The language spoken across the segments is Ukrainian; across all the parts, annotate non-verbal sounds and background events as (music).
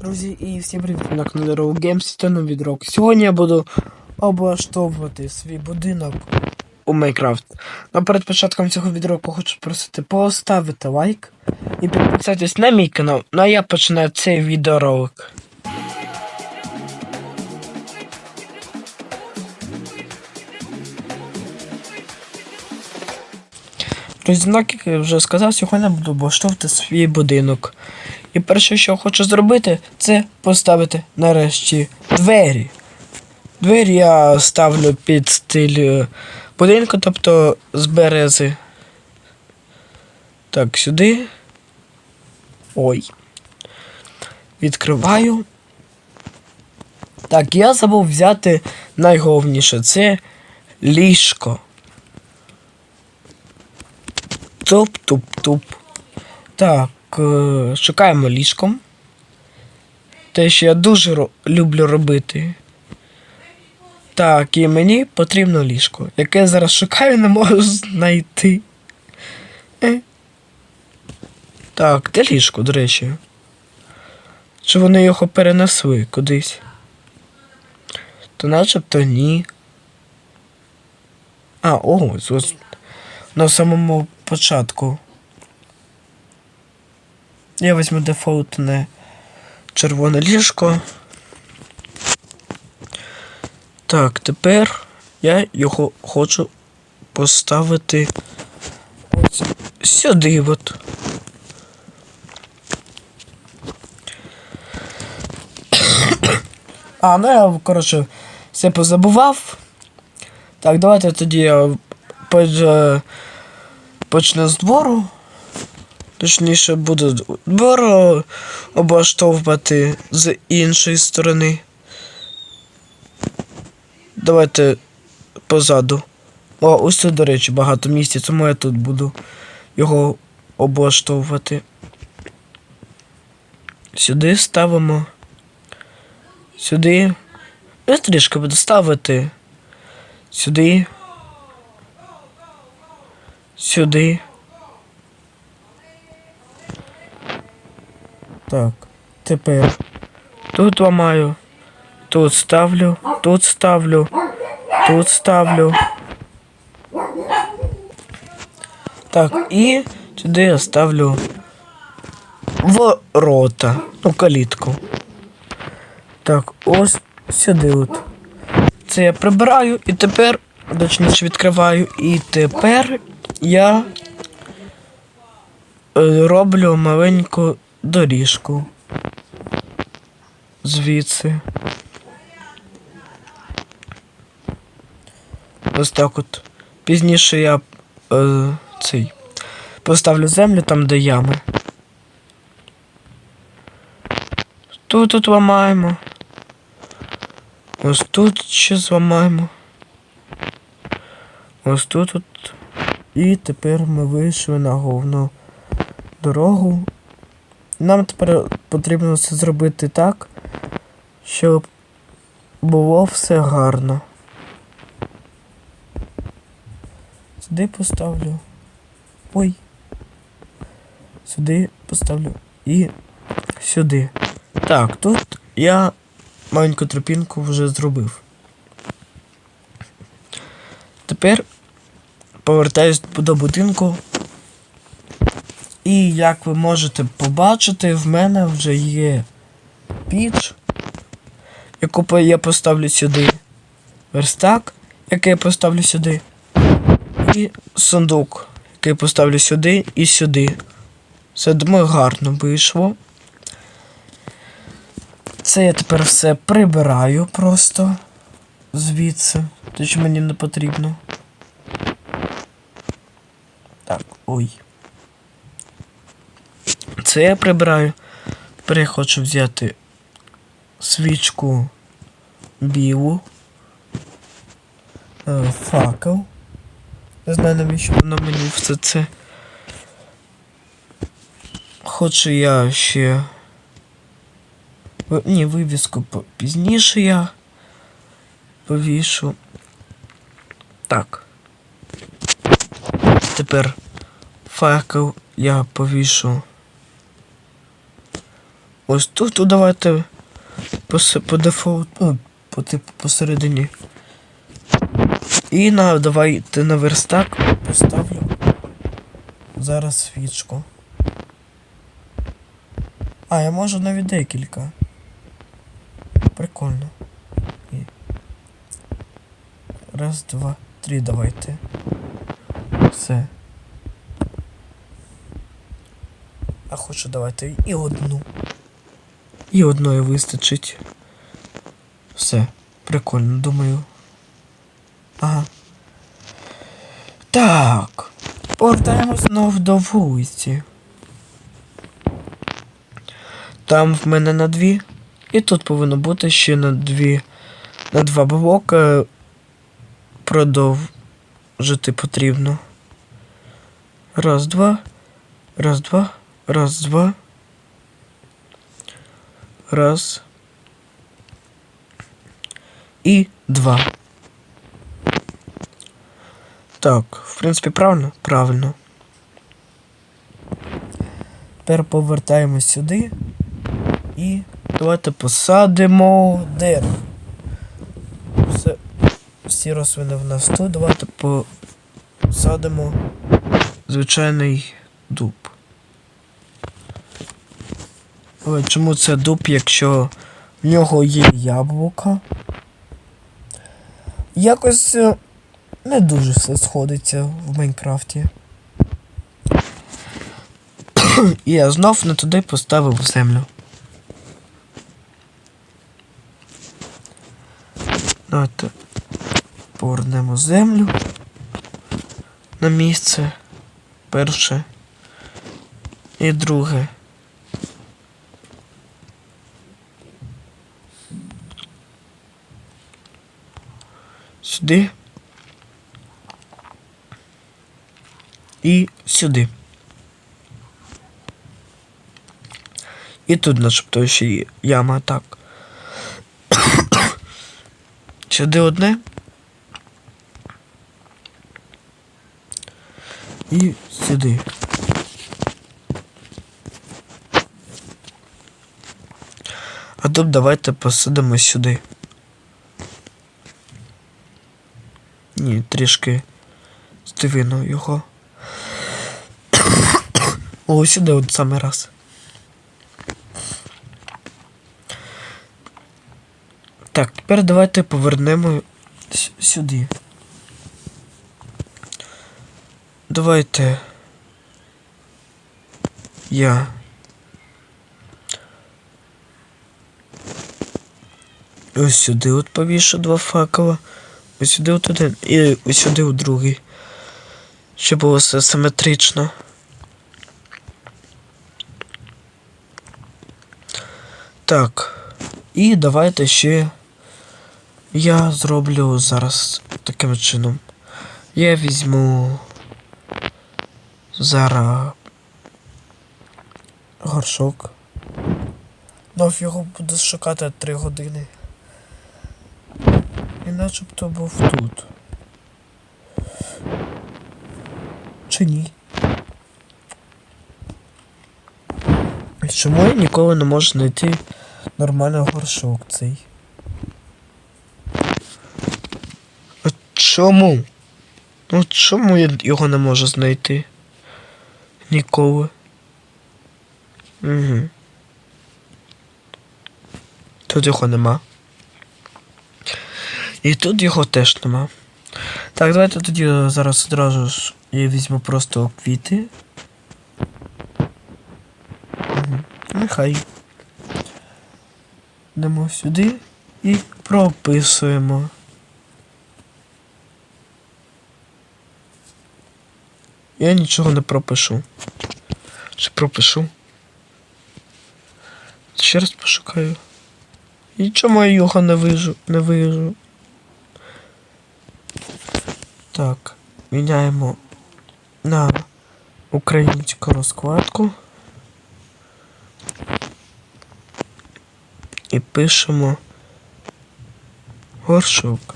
Друзі, і всім привіт на каналі Row Games та новий відрок. Сьогодні я буду облаштовувати свій будинок у Майнкрафт. Но перед початком цього відеоку хочу просити поставити лайк і підписатись на мій канал. Ну а я починаю цей відеоролик. Друзі, ну, як я вже сказав, сьогодні буду облаштовувати свій будинок. І перше, що хочу зробити, це поставити нарешті двері. Двері я ставлю під стиль е, будинку, тобто з берези. Так, сюди. Ой. Відкриваю. Так, я забув взяти найголовніше це ліжко. Туп-туп-туп. Так, е, шукаємо ліжком. Те, що я дуже люблю робити. Так, і мені потрібно ліжко, яке я зараз шукаю, не можу знайти. Е. Так, де ліжко, до речі? Чи вони його перенесли кудись? То начебто ні. А, ось на самому початку. Я візьму дефолтне червоне ліжко. Так, тепер я його хочу поставити ось сюди от. (coughs) А, ну я, коротше, все позабував. Так, давайте тоді я е, почну з двору. Точніше, буду двор е, облаштовувати з іншої сторони. Давайте позаду. О, ось тут, до речі, багато місця, тому я тут буду його облаштовувати. Сюди ставимо. Сюди. Я трішки буду ставити. Сюди. Сюди. Так, тепер тут ламаю, тут ставлю, тут ставлю, тут ставлю. Так, і сюди я ставлю ворота, ну, калітку. Так, ось сюди от. Це я прибираю і тепер, точніше відкриваю, і тепер я е, роблю маленьку доріжку. Звідси. Ось так от. Пізніше я е, цей поставлю землю там, де ями. Тут тут ламаємо. Ось тут ще зламаємо. Ось тут от. І тепер ми вийшли на головну дорогу. Нам тепер потрібно це зробити так, щоб було все гарно. Сюди поставлю. Ой. Сюди поставлю і сюди. Так, тут я маленьку тропінку вже зробив. Тепер повертаюсь до будинку. І як ви можете побачити, в мене вже є піч, яку я поставлю сюди. Верстак, який я поставлю сюди. І сундук, який я поставлю сюди і сюди. Все, думаю, гарно вийшло. Це я тепер все прибираю просто звідси. Те, що мені не потрібно. Так, ой. Це я прибираю. Тепер я хочу взяти свічку білу. Е, факел. Не знаю навіщо воно мені все це. Хочу я ще. Ні, вивіску пізніше я повішу. Так. Тепер факел я повішу ось тут то давайте пос, по дефолту, ну, по типу посередині. І на давайте на верстак поставлю зараз свічку. А, я можу навіть декілька. Прикольно. І... Раз, два, три, давайте. Все. А хочу давайте і одну. І одної вистачить. Все. Прикольно, думаю. Ага. Так. Повертаємось знов до вулиці. Там в мене на дві. І тут повинно бути ще на дві. На два блока продовжити потрібно. Раз, два. Раз, два. Раз, два. Раз. І два. Так, в принципі, правильно? Правильно. Тепер повертаємось сюди. І давайте посадимо дерево. Все, всі рослини в нас тут. Давайте посадимо звичайний дуб. Але чому це дуб, якщо в нього є яблука? Якось е, не дуже все сходиться в Майнкрафті. І я знов не туди поставив землю. Давайте повернемо землю на місце. Перше і друге. Сюди. І сюди. І тут начебто ще є яма так. (coughs) Сюди одне. І сюди. А тут давайте посадимо сюди. Ні, трішки здивину його. (coughs) О, сюди от саме раз. Так, тепер давайте повернемо сюди. Давайте. Я. Ось сюди от повішу два факела. Ось сюди от один і ось сюди от другий. Щоб було все симетрично. Так. І давайте ще я зроблю зараз таким чином. Я візьму зараз горшок. Ну, його буду шукати 3 години. І начебто був тут. Чи ні? Чому я ніколи не можу знайти нормальний горшок цей? Чому? Ну чому я його не можу знайти? Ніколи. Угу. Тут його нема. І тут його теж нема. Так, давайте тоді е, зараз одразу ж я візьму просто квіти. Нехай. Йдемо сюди і прописуємо. Я нічого не пропишу. Чи пропишу? Ще раз пошукаю. І чому я його не вижу, не вижу? Так, міняємо на українську розкладку. І пишемо горшок.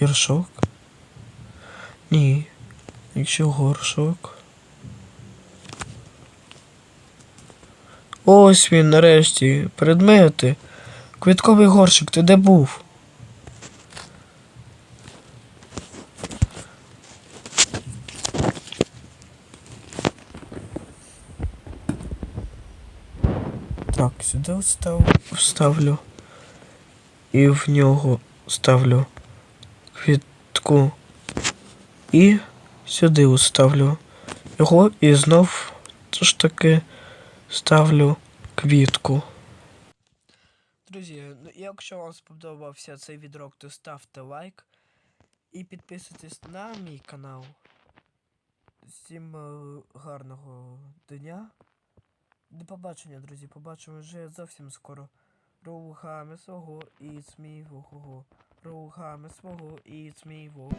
Гіршок? Ні. Якщо горшок. Ось він нарешті. Предмети. Квітковий горщик, ти де був? Так, сюди встав, вставлю. І в нього ставлю квітку. І сюди вставлю його і знов ж таки ставлю квітку. Друзі, ну, якщо вам сподобався цей відрок, то ставте лайк і підписуйтесь на мій канал. Всім е, гарного дня. До побачення, друзі. Побачимо вже зовсім скоро. Рухами свого і смівого. Рухами свого і смівого.